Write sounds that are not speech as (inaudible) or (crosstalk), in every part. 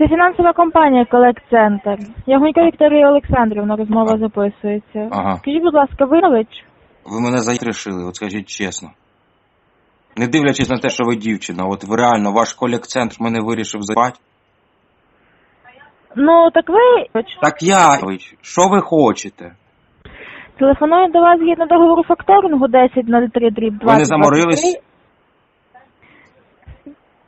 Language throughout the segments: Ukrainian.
Це фінансова компанія Center. Ягунька Вікторія Олександрівна, розмова записується. Ага. Скажіть, будь ласка, Винович? Ви мене заїтришили, от скажіть чесно. Не дивлячись на те, що ви дівчина, от ви реально, ваш колек-центр мене вирішив заїбати. Ну, так ви Так я, що ви хочете? телефоную до вас згідно договору факторингу 1003 дріб 20 Ви не заморились?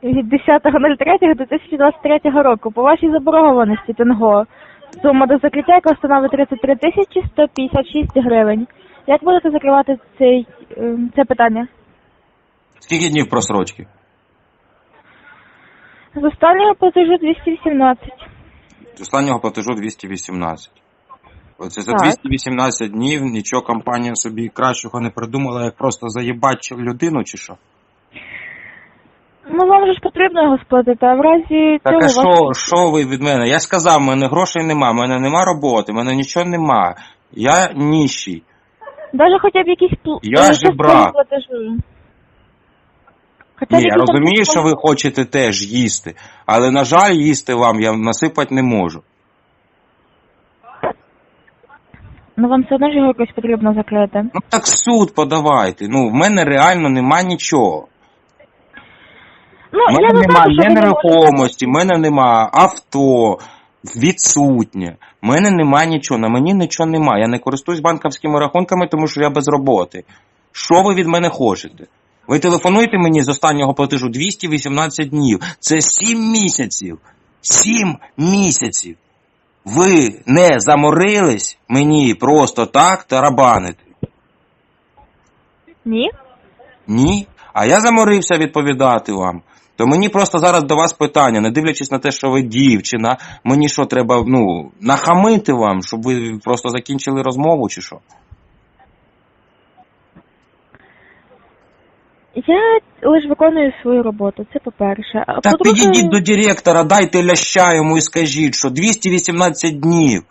Від 10.03 2023 року. По вашій заборгованості ТНГО. Сума до закриття, яка становить 33 тисячі 156 гривень. Як будете закривати цей, е, це питання? Скільки днів просрочки? З останнього платежу 218. З останнього платежу 218. Оце за 218 днів нічого компанія собі кращого не придумала, як просто заїбати людину чи що? Ну вам же ж потрібно його сплатити, а в разі Так цього а вас- що, що ви від мене? Я ж сказав, в мене грошей нема, в мене нема роботи, в мене нічого нема. Я ніщий. Даже хоча б якісь пл- Я е, жебрак. частини платежу. Хоча б Ні, я якісь розумію, що ви хочете теж їсти, але на жаль, їсти вам я насипати не можу. Ну вам все одно ж його якось потрібно закрити. Ну так в суд подавайте. Ну, в мене реально нема нічого. У мене не нема ні ви не можете. нерухомості, в мене нема авто, відсутнє. В мене нема нічого, на мені нічого нема. Я не користуюсь банківськими рахунками, тому що я без роботи. Що ви від мене хочете? Ви телефонуєте мені з останнього платежу 218 днів. Це 7 місяців. 7 місяців. Ви не заморились мені просто так тарабанити. Ні? Ні. А я заморився відповідати вам. То мені просто зараз до вас питання, не дивлячись на те, що ви дівчина, мені що треба ну, нахамити вам, щоб ви просто закінчили розмову чи що? Я лише виконую свою роботу, це по-перше. А Так по-друге, підійдіть до директора, дайте ляща йому і скажіть, що 218 днів.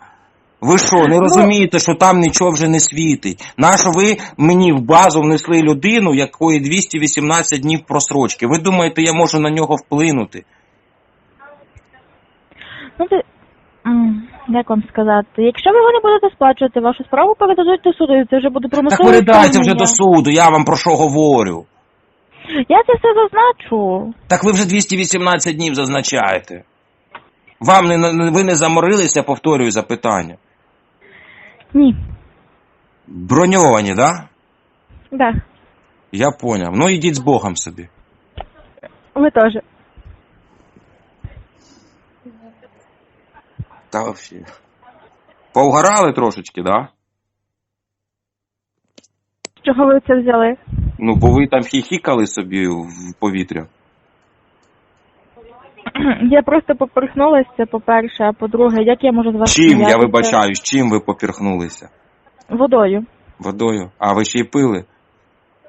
Ви що, Ну, не розумієте, що там нічого вже не світить? Нащо ви мені в базу внесли людину, якої 218 днів просрочки? Ви думаєте, я можу на нього вплинути? Ну, ти... м, Як вам сказати? Якщо ви його не будете сплачувати, вашу справу передадуть до суду, і це вже буде Так примусове передайте вже до суду, я вам про що говорю. Я це все зазначу. Так ви вже 218 днів зазначаєте. Вам не, не- ви не заморилися, повторюю запитання. Ні. Броньовані, да? Да. Я поняв. Ну ідіть з Богом собі. Ви теж. Та вообще. Повгорали трошечки, да? Чого ви це взяли? Ну, бо ви там хіхікали собі в повітря. (clears throat) Я просто поперхнулася, по-перше, а по-друге, як я можу з вас Чим, я вибачаюсь, чим ви попірхнулися? Водою. Водою. А ви ще й пили?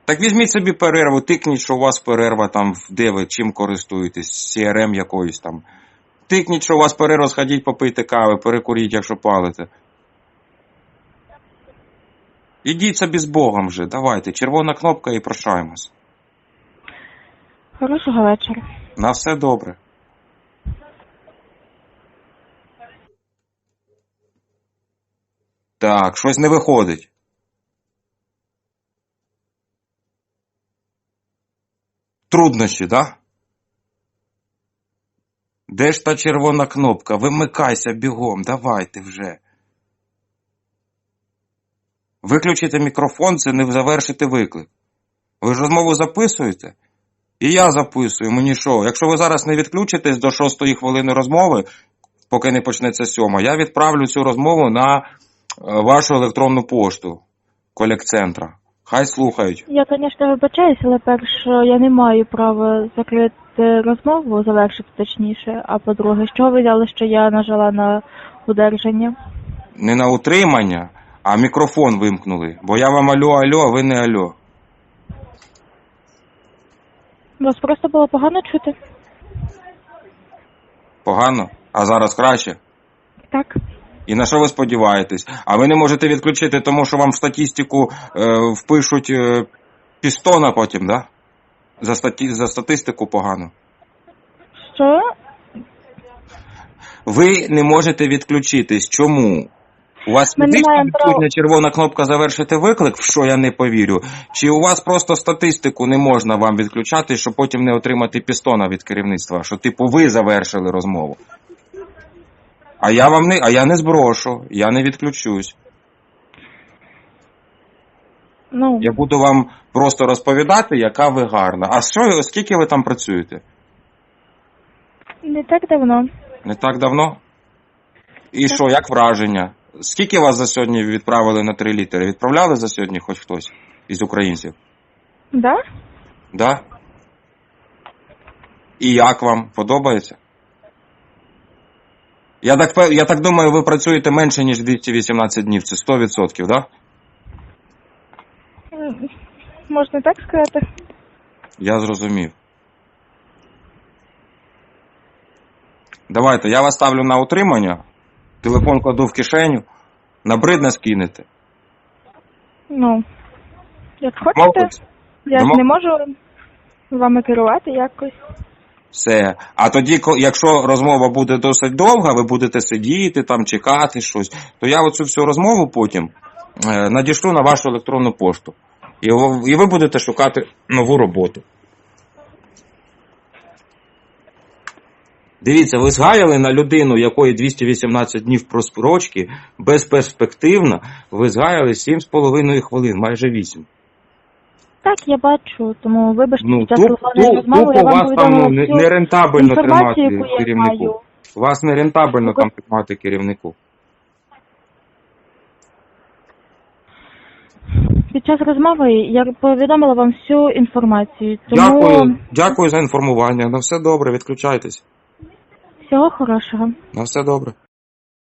Так візьміть собі перерву, тикніть, що у вас перерва там, де ви чим користуєтесь, CRM якоюсь там. Тикніть, що у вас перерва, сходіть попийте кави, перекуріть, якщо палите. Ідіть собі з Богом вже, давайте, червона кнопка і прощаємось. Хорошого вечора. На все добре. Так, щось не виходить. Труднощі, да? Де ж та червона кнопка? Вимикайся бігом, давайте вже. Виключити мікрофон це не завершити виклик. Ви ж розмову записуєте? І я записую, мені що? Якщо ви зараз не відключитесь до шостої хвилини розмови, поки не почнеться сьома, я відправлю цю розмову на вашу електронну пошту колек-центра. Хай слухають. Я, звісно, вибачаюсь, але перше, я не маю права закрити розмову, завершити точніше. А по-друге, чого ви взяли, що я нажала на удержання? Не на утримання, а мікрофон вимкнули. Бо я вам алло, алло, а ви не алло. Вас просто було погано чути. Погано? А зараз краще? Так. І на що ви сподіваєтесь? А ви не можете відключити, тому що вам в статистику е, впишуть е, пістона потім, да? За, статі... За статистику погано. Що? Ви не можете відключитись. Чому? У вас Ми не маємо права- відсутня червона кнопка завершити виклик, в що я не повірю. Чи у вас просто статистику не можна вам відключати, щоб потім не отримати пістона від керівництва, що типу ви завершили розмову. А я вам не, а я не зброшу, я не відключусь. Ну, Я буду вам просто розповідати, яка ви гарна. А що, скільки ви там працюєте? не так давно. Не так давно? І що, як враження? Скільки вас за сьогодні відправили на три літери? Відправляли за сьогодні хоч хтось із українців? Да? Да? І як вам? Подобається? Я так, я так думаю, ви працюєте менше, ніж 218 днів. Це 100%, да? Можна так сказати. Я зрозумів. Давайте, я вас ставлю на утримання. Телефон кладу в кишеню. Набридне скинете. Ну, як хочете. Мовкать? Я ж не можу вами керувати якось. Все. А тоді, якщо розмова буде досить довга, ви будете сидіти там, чекати щось, то я оцю всю розмову потім е, надішлю на вашу електронну пошту. І, ви- будете шукати нову роботу. Дивіться, ви згаяли на людину, якої 218 днів просрочки, безперспективно, ви згаяли 7,5 хвилин, майже 8. Так, я бачу, тому вибачте, Ну, під час телефонної розмови я вам вас там повідомила ну, не- всю нерентабельно інформацію, тримати яку я керівнику. маю. Вас не рентабельно Ну, там тримати керівнику. Під час розмови я повідомила вам всю інформацію. Тому Дякую, дякую за інформування. На все добре, відключайтесь. всього хорошого. На все добре.